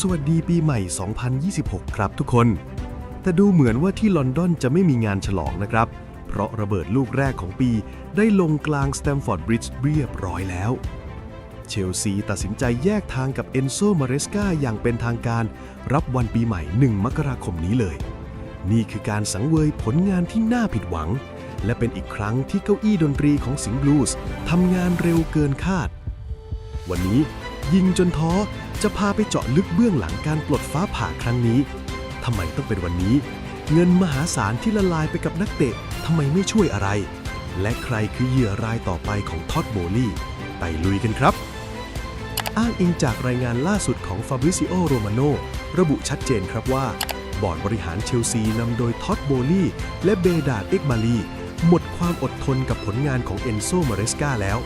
สวัสดีปีใหม่ 2026 ครับทุกคน แต่ดูเหมือนว่าที่ลอนดอนจะไม่มีงานฉลองนะครับ เพราะระเบิดลูกแรกของปีได้ลงกลางสแตมฟอร์ดบริดจ์เรียบร้อยแล้ว เชลซีตัดสินใจแยกทางกับเอนโซมาเรสกาอย่างเป็นทางการ รับวันปีใหม่ 1 มกราคมนี้เลย นี่คือการสังเวยผลงานที่น่าผิดหวัง และเป็นอีกครั้งที่เก้าอี้ดนตรีของสิงห์บลูส์ทำงานเร็วเกินคาด วันนี้ยิงจนท้อ จะพาไปเจาะลึกเบื้องหลังการปลดฟ้าผ่าครั้งนี้ทำไมต้องเป็นวันนี้ เงินมหาศาลที่ละลายไปกับนักเตะทำไมไม่ช่วยอะไร และใครคือเหยื่อรายต่อไปของท็อดโบลี่ ไปลุยกันครับ อ้างอิงจากรายงานล่าสุดของฟาบริซิโอโรมาโนระบุชัดเจนครับว่า บอร์ดบริหารเชลซีนำโดยท็อดโบลี่ และเบดาดเอ็กมาลีหมดความอดทนกับผลงานของเอนโซมาเรสกาแล้ว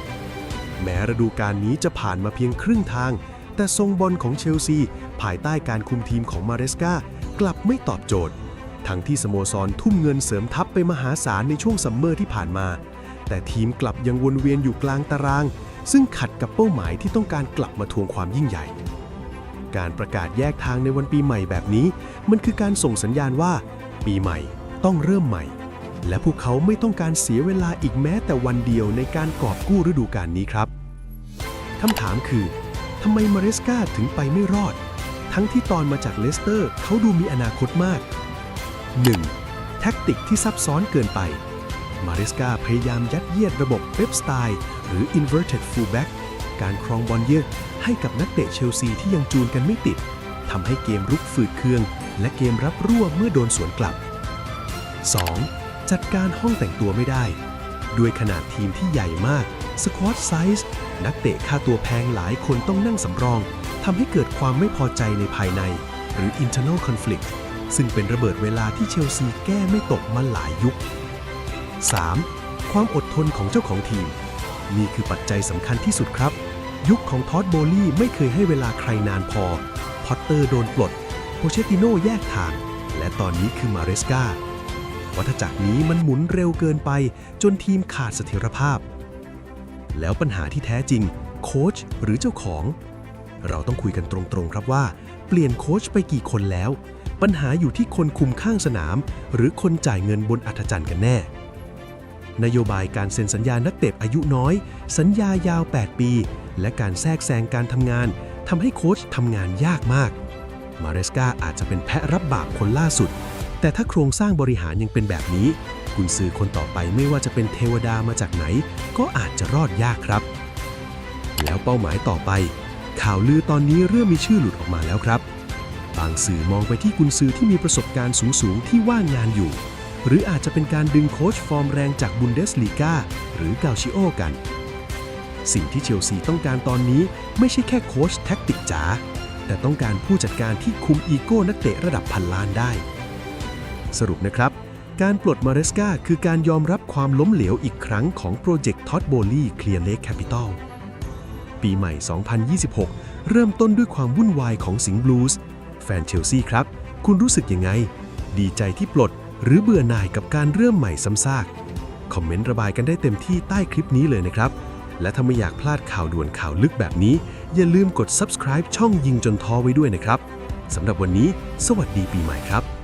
แม้ฤดูกาลนี้จะผ่านมาเพียงครึ่งทาง แต่ทรงบอลของเชลซี ภายใต้การคุมทีมของมาเรสกากลับไม่ตอบโจทย์ ทั้งที่สโมสรทุ่มเงินเสริมทัพไปมหาศาลในช่วงซัมเมอร์ที่ผ่านมา แต่ทีมกลับยังวนเวียนอยู่กลางตาราง ซึ่งขัดกับเป้าหมายที่ต้องการกลับมาทวงความยิ่งใหญ่ การประกาศแยกทางในวันปีใหม่แบบนี้ มันคือการส่งสัญญาณว่า ปีใหม่ต้องเริ่มใหม่ และพวกเขาไม่ต้องการเสียเวลาอีกแม้แต่วันเดียวในการกอบกู้ฤดูกาลนี้ครับคำถามคือำไมมาเรสกาถึงไปไม่รอด ทั้งที่ตอนมาจากเลสเตอร์เขาดูมีอนาคตมาก 1. แท็กติกที่ซับซ้อนเกินไป มาเรสกาพยายามยัดเยียดระบบเว็บสไตล์หรือ inverted fullback การครองบอลเยอะให้กับนักเตะเชลซีที่ยังจูนกันไม่ติดทำให้เกมรุกฝืดเคือง และเกมรับรั่วเมื่อโดนสวนกลับ 2. จัดการห้องแต่งตัวไม่ได้ ด้วยขนาดทีมที่ใหญ่มาก สควอตไซส์นักเตะค่าตัวแพงหลายคนต้องนั่งสำรองทำให้เกิดความไม่พอใจในภายใน หรือ internal conflict ซึ่งเป็นระเบิดเวลาที่เชลซีแก้ไม่ตกมาหลายยุค 3. ความอดทนของเจ้าของทีม นี่คือปัจจัยสำคัญที่สุดครับ ยุคของทอดโบลี่ไม่เคยให้เวลาใครนานพอ พอตเตอร์โดนปลด โพเชติโน่แยกทาง และตอนนี้คือมาเรสกาวัฏจักรนี้มันหมุนเร็วเกินไป จนทีมขาดเสถียรภาพ แล้วปัญหาที่แท้จริง โค้ชหรือเจ้าของ เราต้องคุยกันตรงๆครับว่า เปลี่ยนโค้ชไปกี่คนแล้ว ปัญหาอยู่ที่คนคุมข้างสนาม หรือคนจ่ายเงินบนอัธจันทร์กันแน่ นโยบายการเซ็นสัญญานักเตะอายุน้อย สัญญายาว 8 ปี และการแทรกแซงการทำงานทำให้โค้ชทำงานยากมาก มาเรสกาอาจจะเป็นแพะรับบาปคนล่าสุด แต่ถ้าโครงสร้างบริหารยังเป็นแบบนี้ กุนซือคนต่อไปไม่ว่าจะเป็นเทวดามาจากไหน ก็อาจจะรอดยากครับ แล้วเป้าหมายต่อไป ข่าวลือตอนนี้เริ่มมีชื่อหลุดออกมาแล้วครับ บางสื่อมองไปที่กุนซือที่มีประสบการณ์สูงๆที่ว่างงานอยู่ หรืออาจจะเป็นการดึงโค้ชฟอร์มแรงจากบุนเดสลีกาหรือกาชิโอกัน สิ่งที่เชลซีต้องการตอนนี้ไม่ใช่แค่โค้ชแท็กติกจ๋าแต่ต้องการผู้จัดการที่คุมอีโก้นักเตะระดับพันล้านได้ สรุปนะครับ การปลดมาเรสกาคือการยอมรับความล้มเหลวอีกครั้งของโปรเจกต์ท็อตโบลี่เคลียร์เลกแคปิตอลปีใหม่ 2026 เริ่มต้นด้วยความวุ่นวายของสิงห์บลูส์แฟนเชลซีครับ คุณรู้สึกยังไง ดีใจที่ปลด หรือเบื่อหน่ายกับการเริ่มใหม่ซ้ำซาก คอมเมนต์ระบายกันได้เต็มที่ใต้คลิปนี้เลยนะครับ และถ้าไม่อยากพลาดข่าวด่วนข่าวลึกแบบนี้ อย่าลืมกด subscribe ช่องยิงจนท้อไว้ด้วยนะครับสำหรับวันนี้ สวัสดีปีใหม่ครับ